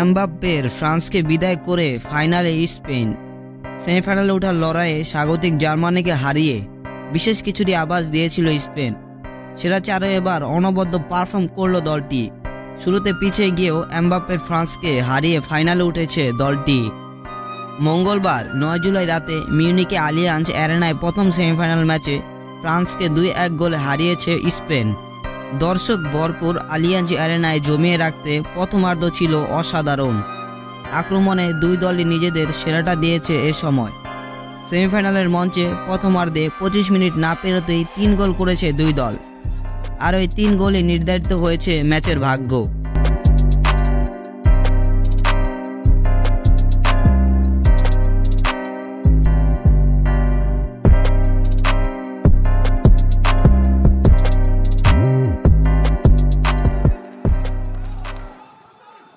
এমবাপ্পের ফ্রান্সকে বিদায় করে ফাইনালে স্পেন। সেমিফাইনালে ওঠার লড়াইয়ে স্বাগতিক জার্মানিকে হারিয়ে বিশেষ কিছুটি আভাস দিয়েছিল স্পেন। সেরা চারও এবার অনবদ্য পারফর্ম করল দলটি। শুরুতে পিছিয়ে গিয়েও এমবাপ্পের ফ্রান্সকে হারিয়ে ফাইনালে উঠেছে দলটি। মঙ্গলবার নয় জুলাই রাতে মিউনিকে আলিয়ান্স অ্যারেনায় প্রথম সেমিফাইনাল ম্যাচে ফ্রান্সকে দুই এক গোলে হারিয়েছে স্পেন। দর্শক ভরপুর আলিয়াঞ্জ অ্যারেনায় জমিয়ে রাখতে প্রথমার্ধ ছিল অসাধারণ। আক্রমণে দুই দলই নিজেদের সেরাটা দিয়েছে এ সময়। সেমিফাইনালের মঞ্চে প্রথমার্ধে পঁচিশ মিনিট না পেরোতেই তিন গোল করেছে দুই দল। আর ওই তিন গোলই নির্ধারিত হয়েছে ম্যাচের ভাগ্য।